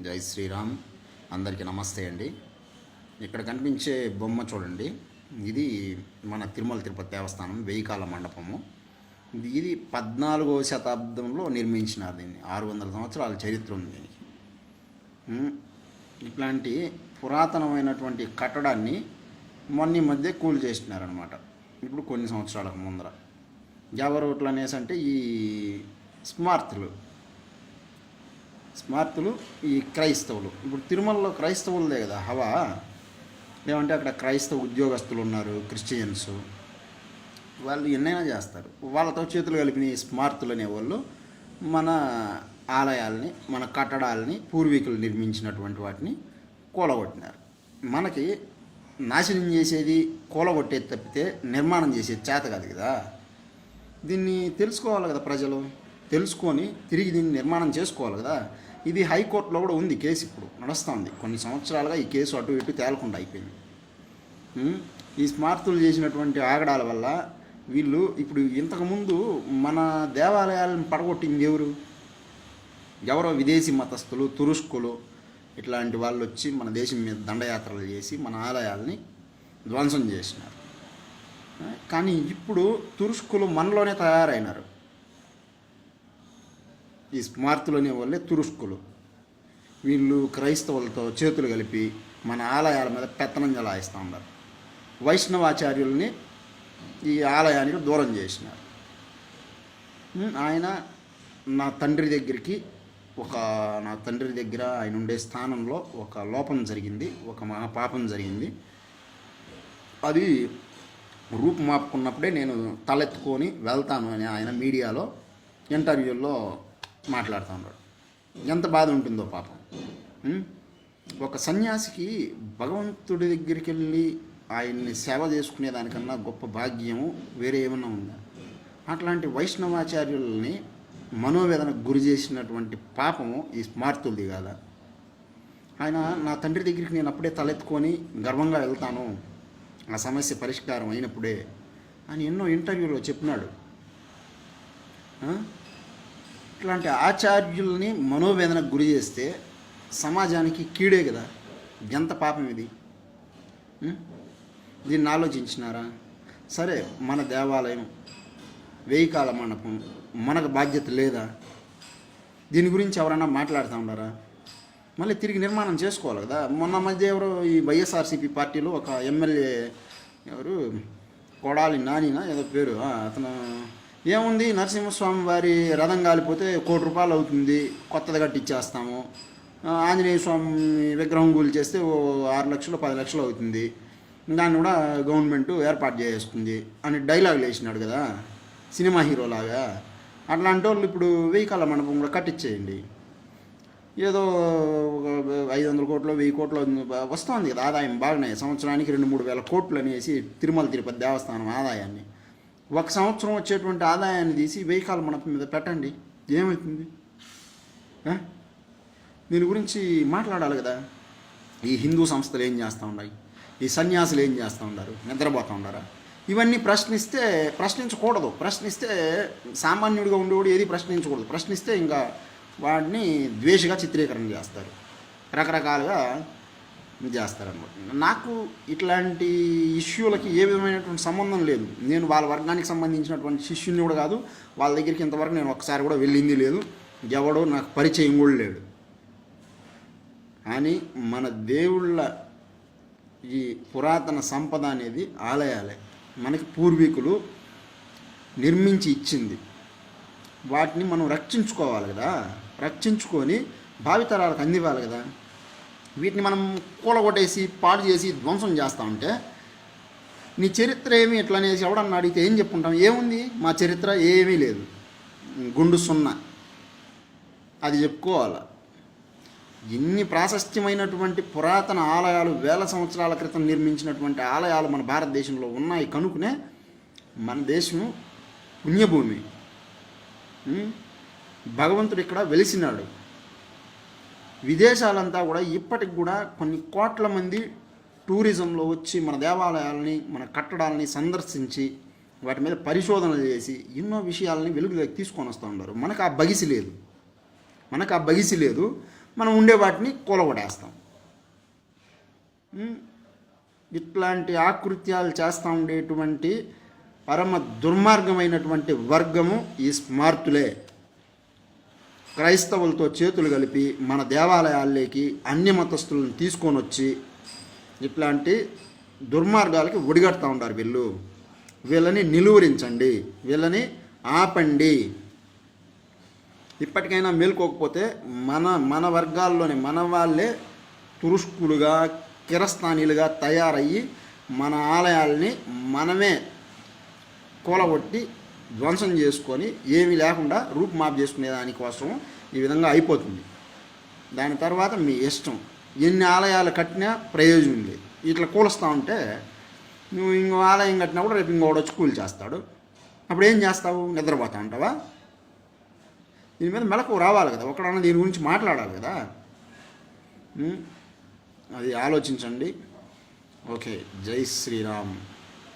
జై శ్రీరామ్. అందరికీ నమస్తే అండి. ఇక్కడ కనిపించే బొమ్మ చూడండి. ఇది మన తిరుమల తిరుపతి దేవస్థానం వెయ్యికాల మండపము. ఇది- పద్నాలుగవ శతాబ్దంలో నిర్మించినారు దీన్ని. ఆరు వందల సంవత్సరాల చరిత్ర ఉంది దీనికి. ఇట్లాంటి పురాతనమైనటువంటి కట్టడాన్ని మొన్న మధ్య కూల్ చేసినారనమాట ఇప్పుడు కొన్ని సంవత్సరాలకు ముందర. ఎవరు ఇట్లా అనేసి అంటే ఈ స్మార్తులు. స్మార్తులు ఈ క్రైస్తవులు. ఇప్పుడు తిరుమలలో క్రైస్తవులదే కదా హవా? ఏమంటే అక్కడ క్రైస్తవ ఉద్యోగస్తులు ఉన్నారు క్రిస్టియన్స్. వాళ్ళు ఎన్నైనా చేస్తారు. వాళ్ళతో చేతులు కలిపిన స్మార్తులు అనేవాళ్ళు మన ఆలయాల్ని మన కట్టడాలని పూర్వీకులు నిర్మించినటువంటి వాటిని కూలగొట్టినారు. మనకి నాశనం చేసేది కూలగొట్టేది తప్పితే నిర్మాణం చేసేది చేత కాదు కదా. దీన్ని తెలుసుకోవాలి కదా ప్రజలు. తెలుసుకొని తిరిగి దీన్ని నిర్మాణం చేసుకోవాలి కదా. ఇది హైకోర్టులో కూడా ఉంది కేసు ఇప్పుడు నడుస్తుంది. కొన్ని సంవత్సరాలుగా ఈ కేసు అటు ఇటు తేలకుండా అయిపోయింది. ఈ స్మార్తులు చేసినటువంటి ఆగడాల వల్ల వీళ్ళు ఇప్పుడు ఇంతకుముందు మన దేవాలయాలను పడగొట్టింది ఎవరు? ఎవరో విదేశీ మతస్థులు తురుష్కులు ఇట్లాంటి వాళ్ళు వచ్చి మన దేశం మీద దండయాత్రలు చేసి మన ఆలయాల్ని ధ్వంసం చేసినారు. కానీ ఇప్పుడు తురుష్కులు మనలోనే తయారైనారు. ఈ స్మార్తులు అనే వాళ్ళే తురుష్కులు. వీళ్ళు క్రైస్తవులతో చేతులు కలిపి మన ఆలయాల మీద పెత్తనం జలాయిస్తూ ఉన్నారు. వైష్ణవాచార్యుల్ని ఈ ఆలయానికి దూరం చేసినారు. ఆయన నా తండ్రి దగ్గరికి ఒక నా తండ్రి దగ్గర ఆయన ఉండే స్థానంలో ఒక లోపం జరిగింది ఒక మహాపాపం జరిగింది. అది రూపుమాపుకున్నప్పుడే నేను తలెత్తుకొని వెళ్తాను అని ఆయన మీడియాలో ఇంటర్వ్యూల్లో మాట్లాడుతూ ఉన్నాడు. ఎంత బాధ ఉంటుందో పాపం ఒక సన్యాసికి భగవంతుడి దగ్గరికి వెళ్ళి ఆయన్ని సేవ చేసుకునే దానికన్నా గొప్ప భాగ్యము వేరే ఏమన్నా ఉందా? అట్లాంటి వైష్ణవాచార్యుల్ని మనోవేదనకు గురి చేసినటువంటి పాపము ఈ స్మార్తులది కాదా? ఆయన నా తండ్రి దగ్గరికి నేను అప్పుడే తలెత్తుకొని గర్వంగా వెళ్తాను. ఆ సమస్య పరిష్కారం అయినప్పుడే అని ఎన్నో ఇంటర్వ్యూలో చెప్పినాడు. ఇట్లాంటి ఆచార్యుల్ని మనోవేదనకు గురి చేస్తే సమాజానికి కీడే కదా. ఎంత పాపం ఇది? దీన్ని ఆలోచించినారా? సరే మన దేవాలయం వేయికాల మండపం మనకు బాధ్యత లేదా? దీని గురించి ఎవరైనా మాట్లాడుతూ ఉన్నారా? మళ్ళీ తిరిగి నిర్మాణం చేసుకోవాలి కదా. మొన్న మధ్య ఎవరు ఈ వైఎస్ఆర్సీపీ పార్టీలో ఒక ఎమ్మెల్యే ఎవరు? కొడాలి నానినా ఏదో పేరు. అతను ఏముంది? నరసింహస్వామి వారి రథం కాలిపోతే కోటి రూపాయలు అవుతుంది. కొత్తది కట్టిచ్చేస్తాము. ఆంజనేయ స్వామి విగ్రహం కూలి చేస్తే ఓ ఆరు లక్షలు పది లక్షలు అవుతుంది. దాన్ని కూడా గవర్నమెంట్ ఏర్పాటు చేస్తుంది అని డైలాగులు వేసినాడు కదా. సినిమా హీరోలాగా అట్లాంటి వాళ్ళు ఇప్పుడు వెయ్యి మండపం కూడా కట్టించేయండి ఏదో ఒక ఐదు వందల కోట్లు వెయ్యి కోట్లు వస్తుంది కదా ఆదాయం బాగానే. సంవత్సరానికి రెండు మూడు వేల కోట్లు అనేసి తిరుమల తిరుపతి దేవస్థానం ఆదాయాన్ని. ఒక సంవత్సరం వచ్చేటువంటి ఆదాయాన్ని తీసి వెయ్యి కాల మీద పెట్టండి. ఏమవుతుంది దీని గురించి మాట్లాడాలి కదా. ఈ హిందూ సంస్థలు ఏం చేస్తూ ఉన్నాయి? ఈ సన్యాసులు ఏం చేస్తూ ఉన్నారు? నిద్రపోతూ ఉన్నారా? ఇవన్నీ ప్రశ్నిస్తే ప్రశ్నించకూడదు. ప్రశ్నిస్తే సామాన్యుడిగా ఉండేవాడు ఏది ప్రశ్నించకూడదు. ప్రశ్నిస్తే ఇంకా వాడిని ద్వేషగా చిత్రీకరణ చేస్తారు. రకరకాలుగా చేస్తారనమాట నాకు ఇట్లాంటి ఇష్యూలకి ఏ విధమైనటువంటి సంబంధం లేదు. నేను వాళ్ళ వర్గానికి సంబంధించినటువంటి శిష్యుని కూడా కాదు వాళ్ళ దగ్గరికి ఇంతవరకు నేను ఒకసారి కూడా వెళ్ళింది లేదు. ఎవడో నాకు పరిచయం కూడా లేడు కానీ మన దేవుళ్ళ ఈ పురాతన సంపద అనేది ఆలయాలే. మనకి పూర్వీకులు నిర్మించి ఇచ్చింది. వాటిని మనం రక్షించుకోవాలి కదా. రక్షించుకొని భావితరాలకు అందివ్వాలి కదా. వీటిని మనం కూలగొట్టేసి పాడు చేసి ధ్వంసం చేస్తా ఉంటే నీ చరిత్ర ఏమి ఎట్లా అనేసి ఎవడన్నా అడిగితే ఏం చెప్పుకుంటాం ఏముంది? మా చరిత్ర ఏమీ లేదు. గుండు సున్నా. అది చెప్పుకోవాలి. ఎన్ని ప్రాశస్త్యమైనటువంటి పురాతన ఆలయాలు వేల సంవత్సరాల క్రితం నిర్మించినటువంటి ఆలయాలు మన భారతదేశంలో ఉన్నాయి కనుకనే మన దేశం పుణ్యభూమి. భగవంతుడు ఇక్కడ వెలిసినాడు. విదేశాలంతా కూడా ఇప్పటికి కూడా కొన్ని కోట్ల మంది టూరిజంలో వచ్చి మన దేవాలయాలని మన కట్టడాలని సందర్శించి వాటి మీద పరిశోధనలు చేసి ఎన్నో విషయాలని వెలుగులోకి తీసుకొని వస్తూ ఉన్నారు. మనకు ఆ బగిసి లేదు. మనకు ఆ బగిసి లేదు. మనం ఉండే వాటిని కూలగొడేస్తాం ఇట్లాంటి ఆకృత్యాలు చేస్తూ ఉండేటువంటి పరమ దుర్మార్గమైనటువంటి వర్గము ఈ స్మార్తులే. క్రైస్తవులతో చేతులు కలిపి మన దేవాలయాల్లోకి అన్ని మతస్థులను తీసుకొని వచ్చి ఇట్లాంటి దుర్మార్గాలకి ఒడిగడుతూ ఉంటారు వీళ్ళు. వీళ్ళని నిలువరించండి. వీళ్ళని ఆపండి. ఇప్పటికైనా మేల్కోకపోతే మన మన వర్గాల్లోని మన వాళ్ళే తురుష్కులుగా కిరస్థానీలుగా తయారయ్యి మన ఆలయాల్ని మనమే కూలగొట్టి ధ్వంసం చేసుకొని ఏమీ లేకుండా రూపుమాపు చేసుకునే దానికోసం ఈ విధంగా అయిపోతుంది. దాని తర్వాత మీ ఇష్టం. ఎన్ని ఆలయాలు కట్టినా ప్రయోజనం లేదు ఇట్లా కూలుస్తూ ఉంటే నువ్వు ఇంకో ఆలయం కట్టినా కూడా రేపు ఇంకోటి వచ్చి కూలి చేస్తాడు. అప్పుడు ఏం చేస్తావు? నిద్రపోతా ఉంటావా? దీని మీద మెలకు రావాలి కదా. ఒకడన్నా దీని గురించి మాట్లాడాలి కదా. అది ఆలోచించండి. ఓకే. జై శ్రీరామ్.